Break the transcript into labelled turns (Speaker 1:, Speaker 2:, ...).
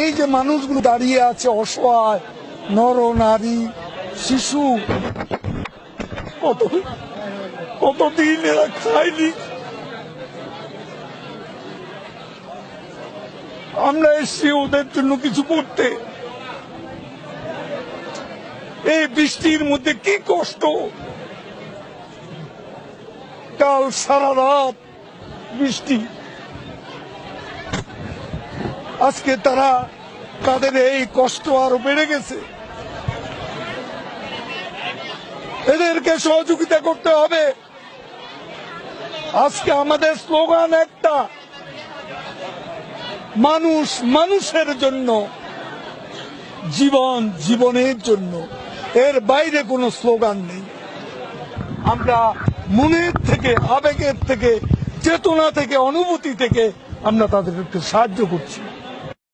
Speaker 1: এই যে মানুষগুলো দাঁড়িয়ে আছে, অসহায় নর নারী শিশু, কত কতদিন এরা খায়নি? আমরা এসছি ওদের জন্য কিছু করতে। এই বৃষ্টির মধ্যে কি কষ্ট? কাল সারা রাত বৃষ্টি। আজকে তারা তাদের এই কষ্ট আরও বেড়ে গেছে। এদেরকে সহযোগিতা করতে হবে। আজকে আমাদের স্লোগান একটা, মানুষ মানুষের জন্য, জীবন জীবনের জন্য। এর বাইরে কোনো স্লোগান নেই। আমরা মনের থেকে, আবেগের থেকে, চেতনা থেকে, অনুভূতি থেকে আমরা তাদের একটু সাহায্য করছি।